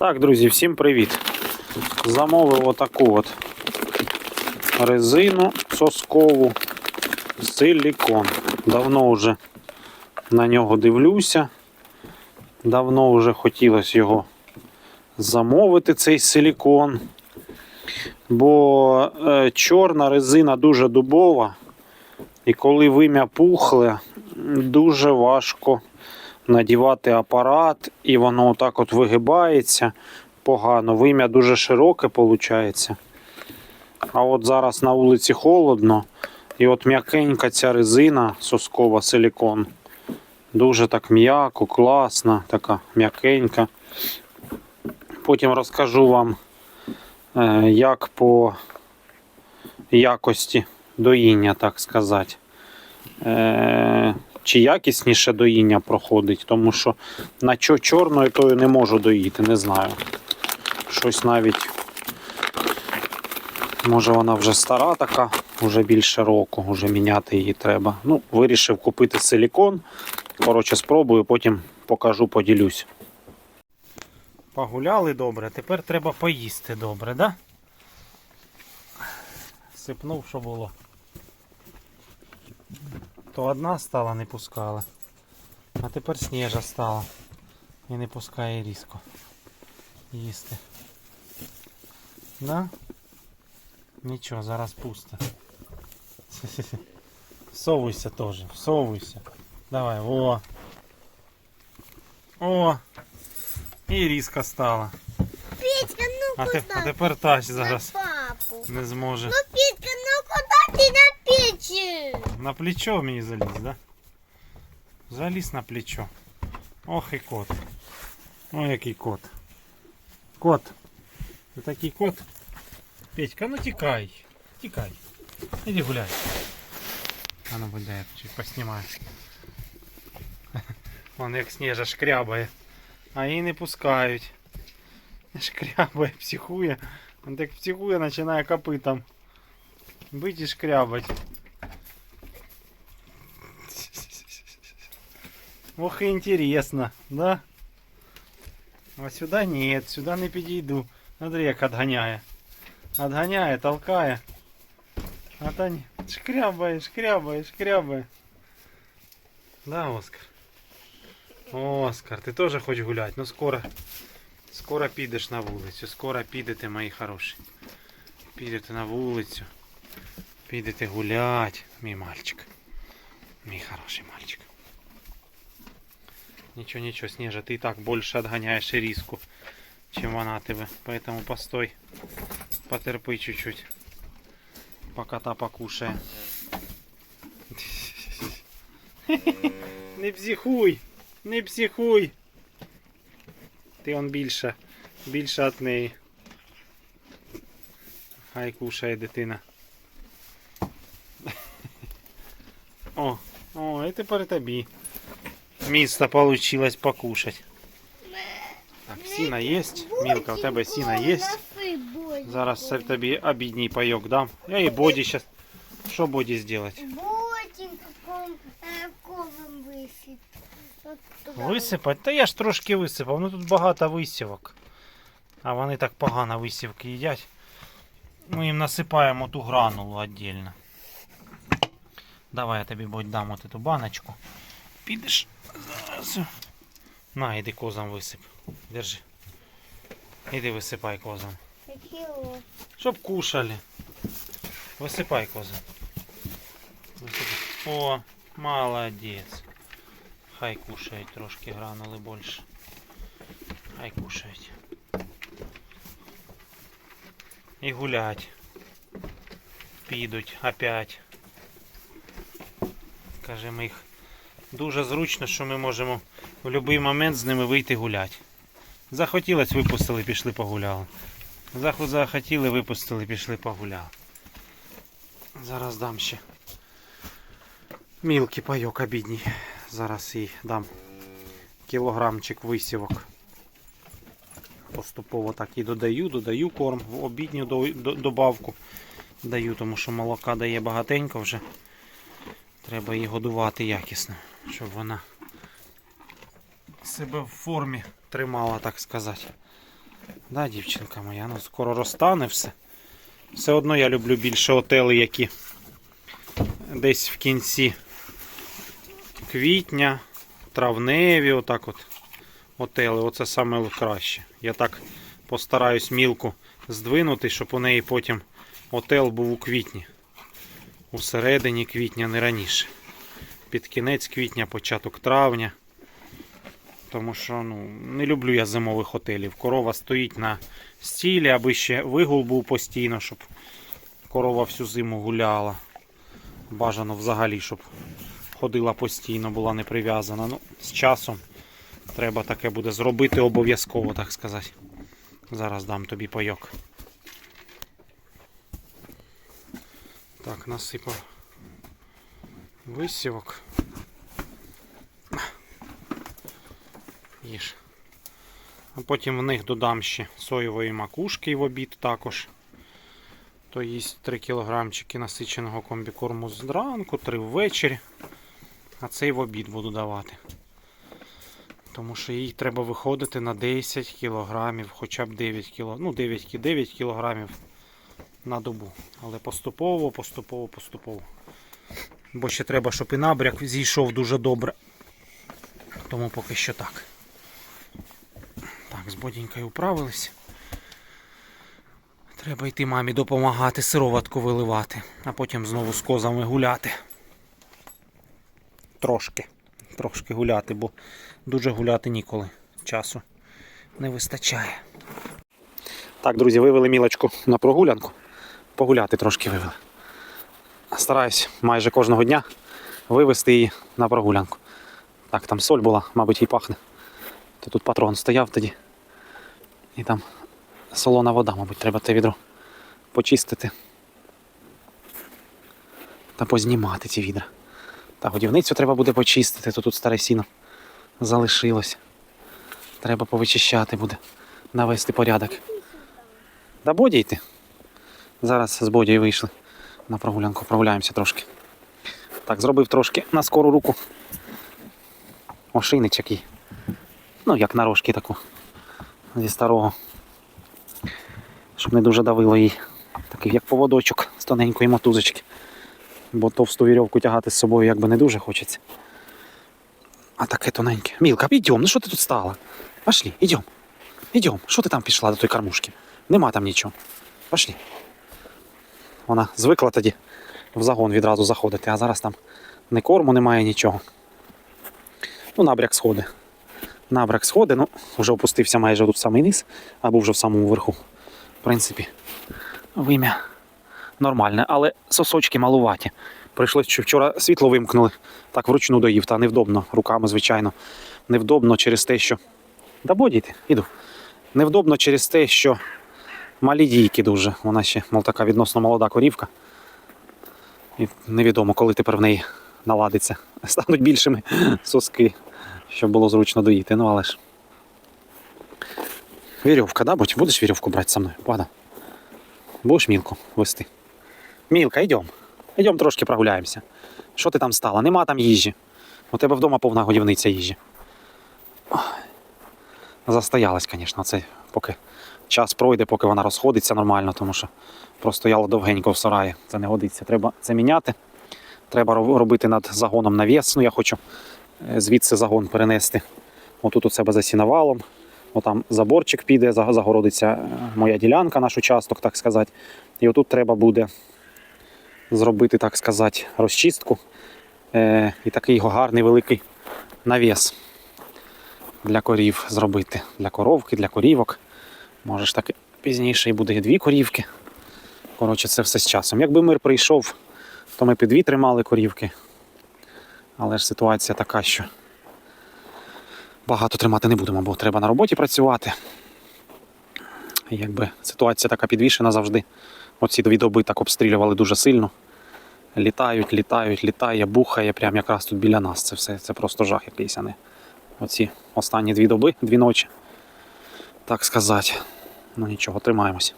Так, друзі, всім привіт. Замовив отаку от резину соскову силікон. Давно вже на нього дивлюся. Давно вже хотілося його замовити, цей силікон. Бо е, чорна резина дуже дубова. І коли вим'я пухле, дуже важко надівати апарат, і воно отак от вигибається погано. Вим'я дуже широке виходить. А от зараз на вулиці холодно, і от м'якенька ця резина соскова силікон. Дуже так м'яко, класна, така м'якенька. Потім розкажу вам, е, як по якості доїння, так сказати. Чи якісніше доїння проходить, тому що на чо чорною тою не можу доїти, не знаю. Щось навіть. Може вона вже стара така, вже більше року, вже міняти її треба. Ну, вирішив купити силікон. Коротше, спробую, потім покажу, поділюсь. Погуляли добре, тепер треба поїсти добре, да? Сипнув, що було. То одна стала, не пускала. А тепер сніжа стала. І не пускає різко їсти. Да? Нічого, зараз пусто. Всовуйся теж, всовуйся. Давай, о. О! І різка стала. Петька, ну А, куда? а тепер тач зараз На папу. не зможе. Ну, Петька, ну куда ты на? На плечо мені заліз, да? Заліз на плечо. Ох і кот. Ой, який кот. Кот. Ти такий кот. Петька, ну тікай. Тікай. Іди гуляй. А ну будь дай, чуть поснімаю. Вон як сніжа шкрябає. А її не пускають. Шкрябає, психує. Он так психує, починає копитом. Бить і шкрябать. Ох, и интересно, да? А сюда нет, сюда не підійду. Смотри, як отгоняє. Отгоняє, толкає. А то не... шкрябає, шкрябає, шкрябає. Да, Оскар? Оскар, ти теж хочеш гуляти? Ну скоро, скоро підеш на вулицю, скоро підете, мої хороші. Підете на вулицю. Підете гулять, мій мальчик. Мій хороший мальчик. Ничего, ничего, Снежа, ты и так больше отгоняешь риску, чем она тебе. Поэтому постой, потерпи чуть-чуть, пока та покушає. Не психуй, не психуй. Ти он більше, більше від неї. Хай кушає дитина. О, о, і тепер тобі. Місто получилось покушать. Так, сіна є. Мілка, у тебе сіна є. Зараз це тобі обідній пайок дам. Я і боді зараз. Що боді зробити? Ботин каком э, ковом висит. Вот туда. Висипати? Та я ж трошки висипав. Ну тут багато висівок. А вони так погано висівки їдять. Ми їм насипаємо ту гранулу віддільно. Давай я тобі будь дам от эту баночку. Підеш зараз. На, іди козам висип. Держи. Іди висипай козам. Какие вот. Щоб кушали. Висипай козам. Висипай. О, молодець. Хай кушають трошки гранули більше. Хай кушають. І гулять. Підуть опять. Кажемо їх Дуже зручно, що ми можемо в будь-який момент з ними вийти гуляти. Захотілось, випустили, пішли погуляли. Захотіли, випустили, пішли погуляли. Зараз дам ще мілкий пайок обідній. Зараз їй дам кілограмчик висівок. Поступово так і додаю, додаю корм в обідню до- до- добавку. Даю, тому що молока дає багатенько вже. Треба її годувати якісно, щоб вона себе в формі тримала, так сказати. Да, дівчинка моя, ну скоро розтане все. Все одно я люблю більше отели, які десь в кінці квітня, травневі, отак от. Отели, оце саме краще. Я так постараюсь мілку здвинути, щоб у неї потім отел був у квітні. У середині квітня, не раніше. Під кінець квітня, початок травня. Тому що ну, не люблю я зимових отелів. Корова стоїть на стілі, аби ще вигул був постійно, щоб корова всю зиму гуляла. Бажано взагалі, щоб ходила постійно, була не прив'язана. Ну, з часом треба таке буде зробити обов'язково, так сказати. Зараз дам тобі пайок. Так, насипав висівок. Їж. А потім в них додам ще соєвої макушки в обід також. То їсть 3 кілограмчики насиченого комбікорму зранку, 3 ввечері. А цей в обід буду давати. Тому що їй треба виходити на 10 кілограмів, хоча б 9 кіло, ну 9, кі- 9 кілограмів на добу. Але поступово, поступово, поступово. Бо ще треба, щоб і набряк зійшов дуже добре. Тому поки що так. Так, з бодінькою управились. Треба йти мамі допомагати, сироватку виливати, а потім знову з козами гуляти. Трошки. Трошки гуляти, бо дуже гуляти ніколи. Часу не вистачає. Так, друзі, вивели мілочку на прогулянку. Погуляти трошки вивели. Стараюсь майже кожного дня вивести її на прогулянку. Так, там соль була, мабуть, їй пахне. То тут патрон стояв тоді. І там солона вода, мабуть, треба те відро почистити. Та познімати ці відра. Та годівницю треба буде почистити, то тут старе сіно залишилось. Треба повичищати буде, навести порядок. Да боді йти. Зараз з бодією вийшли на прогулянку, прогуляємося трошки. Так, зробив трошки на скору руку. Ошейнич який. Ну, як на рожки таку. Зі старого. Щоб не дуже давило їй. Такий як поводочок з тоненької мотузочки. Бо товсту вірьовку тягати з собою якби не дуже хочеться. А таке тоненьке. Мілка, ідем, ну що ти тут стала? Пошли, ідем. Ідем. Що ти там пішла до тої кормушки? Нема там нічого. Пошли. Вона звикла тоді в загон відразу заходити, а зараз там ні корму, немає нічого. Ну, набряк сходи. Набряк сходи, ну, вже опустився майже тут в самий низ, або вже в самому верху. В принципі, вим'я нормальне, але сосочки малуваті. Прийшлось, що вчора світло вимкнули, так вручну доїв, та невдобно, руками, звичайно. Невдобно через те, що. Да бодійте, іду. Невдобно через те, що малі дійки дуже. Вона ще, мов така відносно молода корівка. І невідомо, коли тепер в неї наладиться. Стануть більшими соски, щоб було зручно доїти. Ну але ж. Вірьовка, да, будь? Будеш вірьовку брати со мною? Влада? Будеш мілку вести? Мілка, йдем. Йдем трошки прогуляємося. Що ти там стала? Нема там їжі. У тебе вдома повна годівниця їжі. Застоялась, звісно, це поки час пройде, поки вона розходиться нормально, тому що простояла довгенько в сараї. Це не годиться. Треба це міняти. Треба робити над загоном навіс. Ну, я хочу е, звідси загон перенести. Отут у себе за сіновалом. Отам заборчик піде, загородиться е, моя ділянка, наш участок, так сказати. І отут треба буде зробити, так сказати, розчистку е, і такий гарний великий навіс для корів зробити. Для коровки, для корівок. Може ж так пізніше і буде дві корівки. Коротше, це все з часом. Якби мир прийшов, то ми під дві тримали корівки. Але ж ситуація така, що багато тримати не будемо, бо треба на роботі працювати. І Якби ситуація така підвішена завжди. Оці дві доби так обстрілювали дуже сильно. Літають, літають, літає, бухає прямо якраз тут біля нас. Це все це просто жах якийсь, а оці останні дві доби, дві ночі. Так сказати. Ну нічого, тримаємося.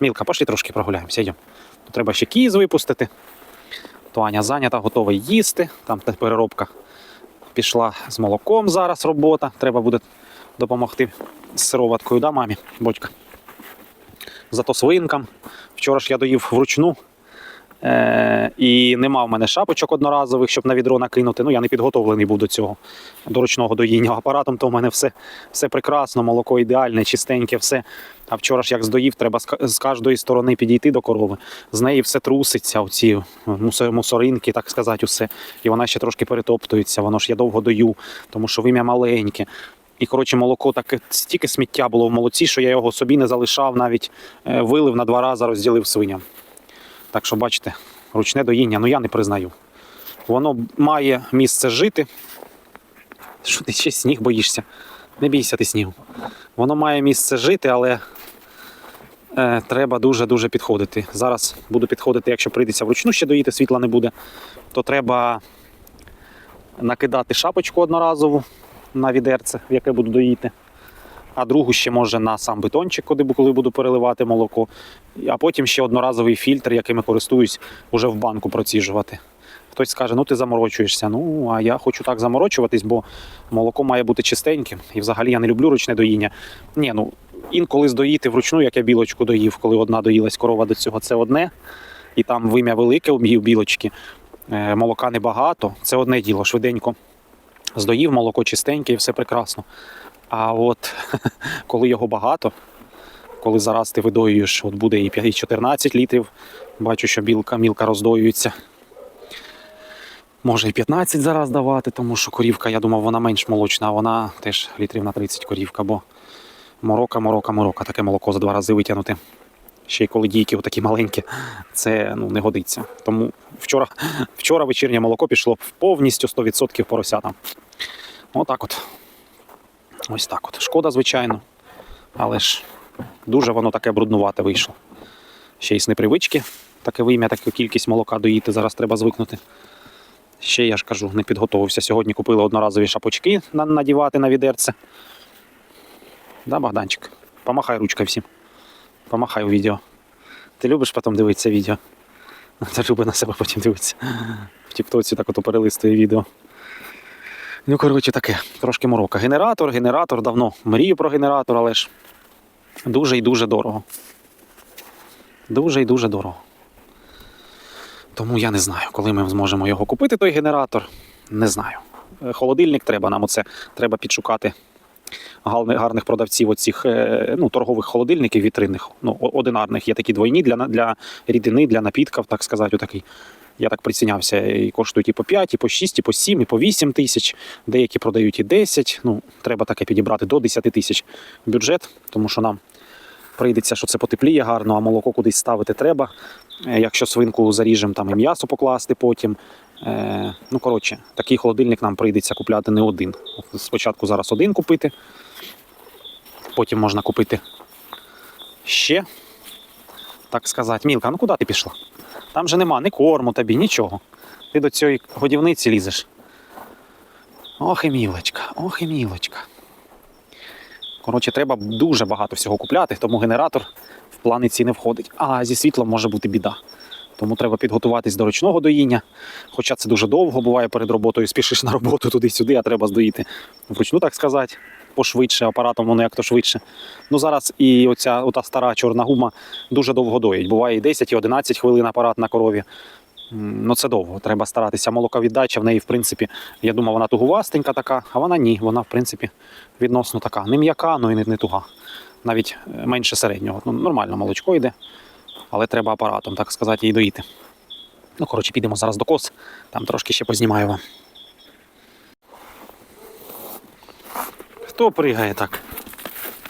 Мілка, пошли трошки прогуляємося, йдемо. Треба ще кіз випустити. То Аня зайнята, готова їсти. Там переробка пішла з молоком зараз робота. Треба буде допомогти з сироваткою, да, мамі? Бочка. зато свинкам. Вчора ж я доїв вручну. Е, і нема в мене шапочок одноразових, щоб на відро накинути. Ну, я не підготовлений був до цього, до ручного доїння апаратом, то в мене все, все прекрасно, молоко ідеальне, чистеньке, все. А вчора ж як здоїв, треба з кожної сторони підійти до корови. З неї все труситься, оці мусоринки, так сказати, усе. І вона ще трошки перетоптується, воно ж я довго дою, тому що вим'я маленьке. І коротше, молоко таке стільки сміття було в молоці, що я його собі не залишав, навіть е, вилив на два рази, розділив свиням. Так що, бачите, ручне доїння, ну я не признаю. Воно має місце жити. Що ти ще сніг боїшся? Не бійся ти снігу. Воно має місце жити, але е, треба дуже-дуже підходити. Зараз буду підходити, якщо прийдеться вручну ще доїти, світла не буде, то треба накидати шапочку одноразову на відерце, в яке буду доїти. А другу ще може на сам бетончик, коли буду переливати молоко. А потім ще одноразовий фільтр, яким я користуюсь, уже в банку проціжувати. Хтось скаже, ну ти заморочуєшся. Ну, а я хочу так заморочуватись, бо молоко має бути чистеньким. І взагалі я не люблю ручне доїння. Ні, ну інколи здоїти вручну, як я білочку доїв, коли одна доїлась корова до цього, це одне. І там вим'я велике у білочки, е, молока небагато. Це одне діло, швиденько. Здоїв молоко чистеньке і все прекрасно. А от коли його багато, коли зараз ти видоюєш, от буде і 5, і 14 літрів. Бачу, що білка, мілка роздоюється. Може і 15 зараз давати, тому що корівка, я думав, вона менш молочна, а вона теж літрів на 30 корівка, бо морока, морока, морока. Таке молоко за два рази витягнути. Ще й коли дійки такі маленькі, це ну, не годиться. Тому вчора, вчора вечірнє молоко пішло повністю 100% поросятам. Отак от. Ось так от. Шкода, звичайно. Але ж дуже воно таке бруднувате вийшло. Ще й з непривички. Таке вим'я, таку кількість молока доїти. Зараз треба звикнути. Ще я ж кажу, не підготовився. Сьогодні купили одноразові шапочки надівати на відерце. Да, Богданчик? Помахай ручкою всім. Помахай у відео. Ти любиш потім дивитися відео? Та люби на себе потім дивитися. В Тіктоці так ото перелистує відео. Ну, коротше, таке, трошки морока. Генератор, генератор, давно мрію про генератор, але ж дуже і дуже дорого. Дуже і дуже дорого. Тому я не знаю, коли ми зможемо його купити, той генератор. Не знаю. Е, Холодильник треба нам оце. Треба підшукати гарних продавців оцих е, ну, торгових холодильників вітринних, ну, одинарних. Є такі двойні для, для рідини, для напітків, так сказати, отакий. Я так прицінявся, і коштують і по 5, і по 6, і по 7, і по 8 тисяч. Деякі продають і 10. Ну, треба таке підібрати до 10 тисяч бюджет, тому що нам прийдеться, що це потепліє гарно, а молоко кудись ставити треба. Е, Якщо свинку заріжемо, там і м'ясо покласти потім. Е, ну, коротше, такий холодильник нам прийдеться купляти не один. Спочатку зараз один купити, потім можна купити ще. Так сказати, Мілка, ну куди ти пішла? Там же нема ні корму тобі, нічого. Ти до цієї годівниці лізеш. Ох і мілочка, ох і мілочка. Коротше, треба дуже багато всього купляти, тому генератор в плани ці не входить. А зі світлом може бути біда. Тому треба підготуватись до ручного доїння. Хоча це дуже довго буває перед роботою, спішиш на роботу туди-сюди, а треба здоїти вручну, так сказати, пошвидше, апаратом воно як то швидше. Ну зараз і оця ота стара чорна гума дуже довго доїть. Буває і 10, і 11 хвилин апарат на корові. Ну це довго, треба старатися. Молоковіддача в неї, в принципі, я думав, вона тугувастенька така, а вона ні. Вона, в принципі, відносно така. Не м'яка, ну і не, не туга. Навіть е, менше середнього. Ну, нормально молочко йде, але треба апаратом, так сказати, її доїти. Ну, коротше, підемо зараз до кос, там трошки ще познімаю вам. Хто пригає так?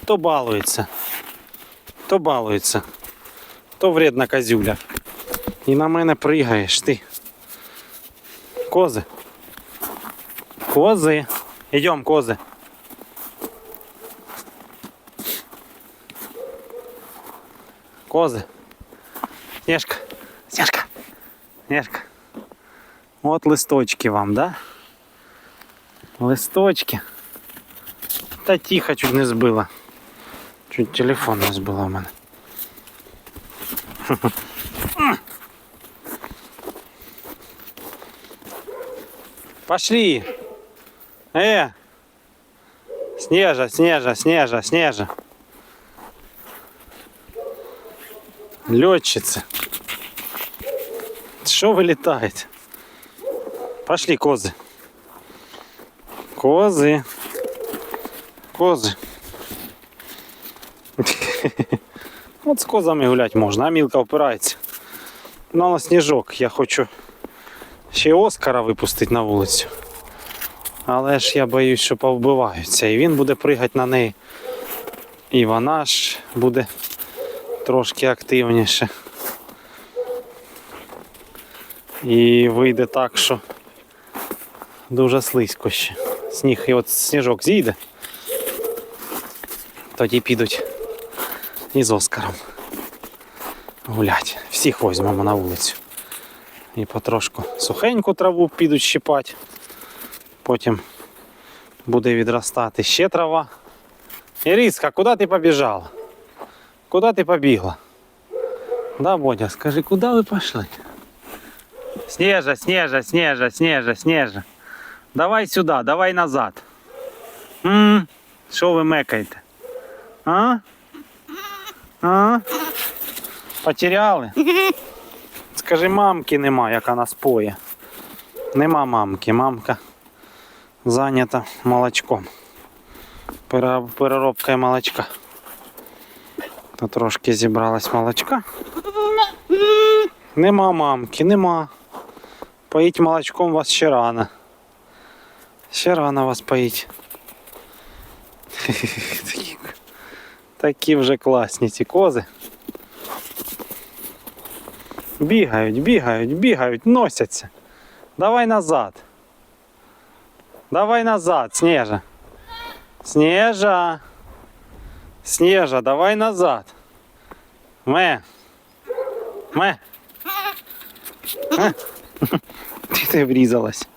Хто балується? Хто балується? Хто вредна козюля? І на мене пригаєш ти. Кози. Кози. Йдем, кози. Кози. Снежка. Снежка. Снежка. От листочки вам, да? Листочки. Та тихо, чуть не збила. Чуть телефон не збила в мене. Пошли. Э. Снежа, Снежа, Снежа, Снежа. Льотчиці. Що ви літаєте? Пошли, кози. Кози. Кози. От з козами гуляти можна, а мілка опирається. Ну, на сніжок. Я хочу ще й Оскара випустити на вулицю. Але ж я боюсь, що повбиваються. І він буде пригати на неї. І вона ж буде трошки активніше. І вийде так, що дуже слизько ще. Сніг і от сніжок зійде. Тоді підуть із Оскаром гулять. Всіх візьмемо на вулицю. І потрошку сухеньку траву підуть щипати. Потім буде відростати ще трава. Іриска, куди ти побіжала? Куди ти побігла? Да, Бодя, скажи, куди ви пішли? Снежа, Снежа, Снежа, Снежа, Снежа. Давай сюди, давай назад. М? Що ви мекаєте? А? А? Потеряли? Скажи, мамки нема, яка нас поє. Нема мамки, мамка зайнята молочком. Пере- Переробкою молочка. То трошки зібралась молочка. Нема мамки, нема. Поїть молочком вас ще рано. Ще рано вас поїть. Такі, такі вже класні ці кози. Бігають, бігають, бігають, носяться. Давай назад. Давай назад, Снежа. Снежа. Снежа, давай назад. Ме. Ме. Ме. Ти ти врізалась.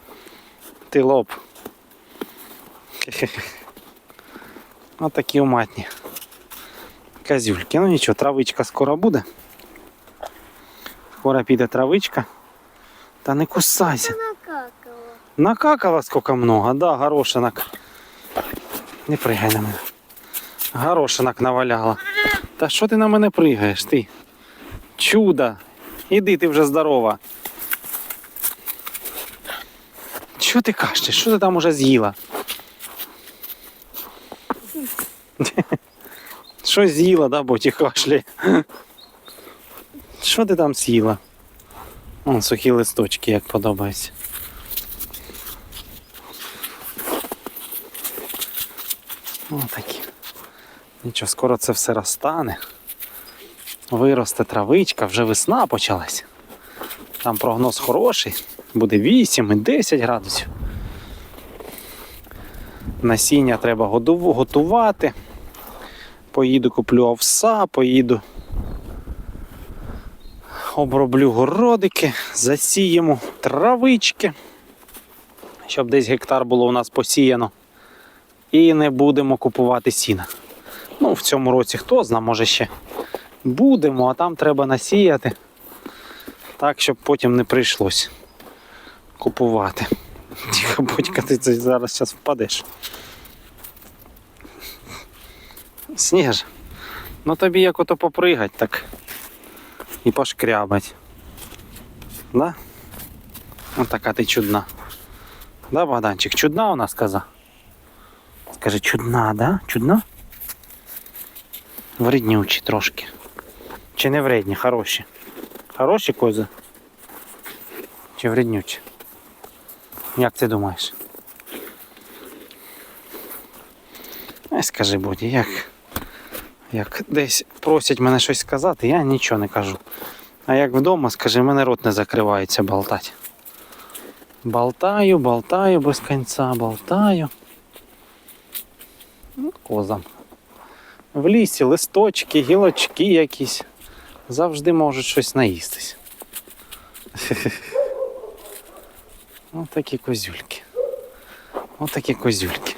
Ти лоб. Ось такі уматні. Козюльки. Ну нічого, травичка скоро буде. Скоро піде травичка. Та не кусайся. Накакала. Накакала сколько много, да, горошинок. Не пригай на мене. Горошинок наваляла. Та що ти на мене пригаєш, ти? Чудо. Іди ти вже здорова. Що ти кашляєш? Що ти там уже з'їла? Що з'їла, да, боті кашляє? Що ти там з'їла? Вон сухі листочки, як подобається. Ось такі. Нічого, скоро це все розтане. Виросте травичка, вже весна почалась. Там прогноз хороший, буде 8 і 10 градусів. Насіння треба готувати. Поїду куплю овса, поїду. Оброблю городики, засіємо травички, щоб десь гектар було у нас посіяно і не будемо купувати сіна. Ну, в цьому році хто зна, може ще будемо, а там треба насіяти. Так, щоб потім не прийшлось купувати. Тихо, будька, ти зараз зараз впадеш. Сніж, ну тобі як ото попригать, так і пошкрябать. Да? Ось така ти чудна. Да, Богданчик, чудна у нас коза? Скажи, чудна, да? Чудна? Вреднючі трошки. Чи не вредні, хороші? Хороші кози? Чи вреднючі? Як ти думаєш? Ай, скажи, Боді, як, як десь просять мене щось сказати, я нічого не кажу. А як вдома, скажи, мене рот не закривається болтати. Болтаю, болтаю без кінця, болтаю. Ну, Козам. В лісі листочки, гілочки якісь. Завжди можуть щось наїстись. Ось такі козюльки. Ось такі козюльки.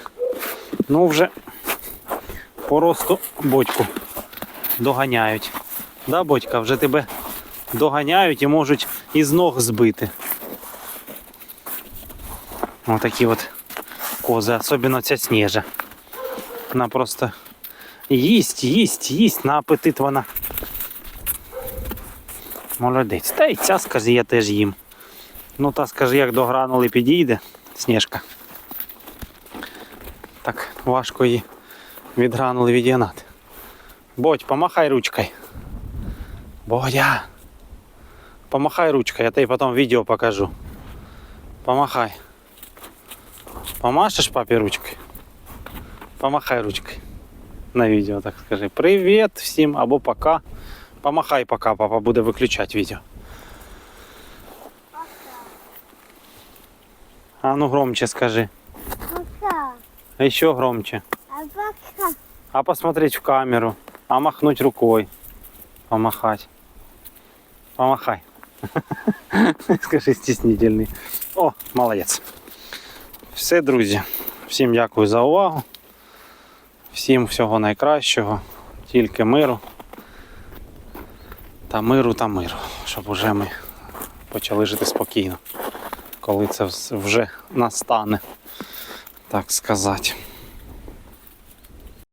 Ну вже по росту бодьку доганяють. Да, бодька, вже тебе доганяють і можуть із ног збити. Ось такі от кози, особливо ця сніжа. Вона просто їсть, їсть, їсть, на апетит вона Молодець. Та й ця, скажи, я теж їм. Ну та скажи, як до гранули підійде, сніжка. Так важко її від гранули відігнати. Бодь, помахай ручкою. Бодя. Помахай ручкой, я тебе потом видео покажу. Помахай. Помашешь папе ручкой? Помахай ручкой. На відео, так скажи. Привіт всім або пока. Помахай пока, папа буде виключати відео. А ну громче скажи. Пока. А еще громче. А. Посмотреть в камеру. А махнуть рукой. Помахать. Помахай. Скажи стіснительний. О, молодець. Все, друзі. Всім дякую за увагу. Всім всього найкращого. Тільки миру. Та миру та миру. Щоб уже ми почали жити спокійно. Коли це вже настане, так сказати.